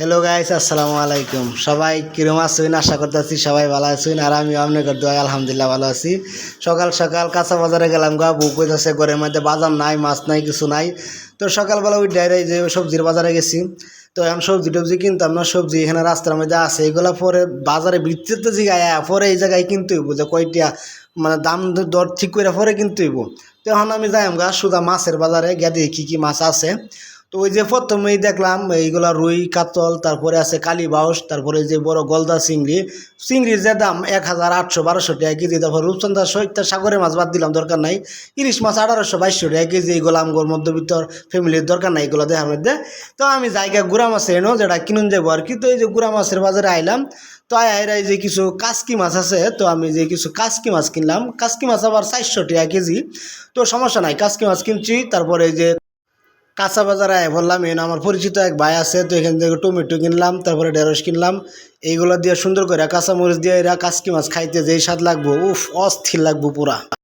Hello guys আসসালামু আলাইকুম। সবাই কিরম আছেন? আশা করতেছি সবাই ভালো আছেন, আর আমি আপনাদের দোয়া আলহামদুলিল্লাহ ভালো আছি। সকাল সকাল কাঁচা বাজারে গেলাম গা বুক হইতেছে ঘরের মধ্যে বাজার নাই, মাছ নাই, কিছু নাই। তো সকালবেলা ওই ডাইরে যে সবজির বাজারে গেছি। তো এখন সবজি টবজি কিনতাম না, সবজি এখানে রাস্তার মধ্যে আছে। এগুলো পরে বাজারে ভিত্তিতে জিগায় পরে এই জায়গায় কিনতে হইব। যে কয়টা মানে দাম দর ঠিক করে পরে কিনতে হইব। তো এখন আমি যাইম গা সুদা মাছের বাজারে, গিয়ে দেখি কী কী মাছ আছে। তো ওই যে প্রথমেই দেখলাম এইগুলা রুই, কাতল, তারপরে আছে কালী বাউস তারপরে যে বড় গলদা চিংড়ি। চিংড়ির যে দাম এক হাজার আটশো বারোশো টাকা কেজি, তারপর রূপচন্দা সৈত্যা সাগরের মাছ বাদ দিলাম, দরকার নাই। ইলিশ মাছ আঠারোশো বাইশশো টাকা কেজি এইগুলো আমগোর মধ্যবিত্ত ফ্যামিলির দরকার নাই এগুলো দেখার মধ্যে। তো আমি জায়গা গুড়া মাছ এনো, যেটা কিনুন যাব আর কি। তো এই যে গুড়া মাছের বাজারে আইলাম, তো আয় আয় যে কিছু কাসকি মাছ আছে, তো আমি যে কিছু কাসকি মাছ কিনলাম। কাসকি মাছ আবার চারশো টাকা কেজি। তো সমস্যা নাই, কাসকি মাছ কিনছি, তারপরে যে কাঁচা বাজারে আয় বললাম এখানে আমার পরিচিত এক ভাই আছে, তো এখান থেকে টমেটো কিনলাম, তারপরে ঢেঁড়স কিনলাম। এইগুলো দিয়ে সুন্দর করে কাঁচামরিচ দিয়ে এরা কাঁচকি মাছ খাইতে যেই স্বাদ লাগবো, উফ, অস্থির লাগবো পুরা।